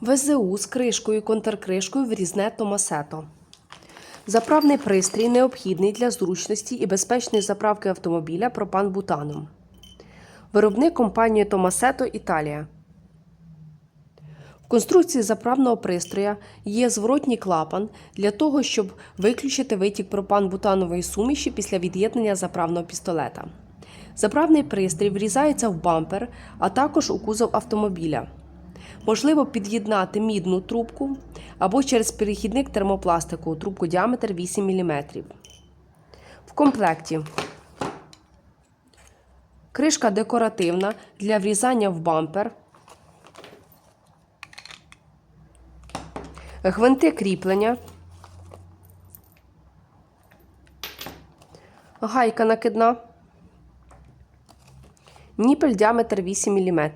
ВЗУ з кришкою і контркришкою врізне Томасето. Заправний пристрій необхідний для зручності і безпечної заправки автомобіля пропан-бутаном. Виробник компанія Томасето Італія. В конструкції заправного пристроя є зворотній клапан для того, щоб виключити витік пропан-бутанової суміші після від'єднання заправного пістолета. Заправний пристрій врізається в бампер, а також у кузов автомобіля. Можливо під'єднати мідну трубку або через перехідник термопластику трубку діаметр 8 мм. В комплекті кришка декоративна для врізання в бампер, гвинти кріплення, гайка накидна, ніпель діаметр 8 мм.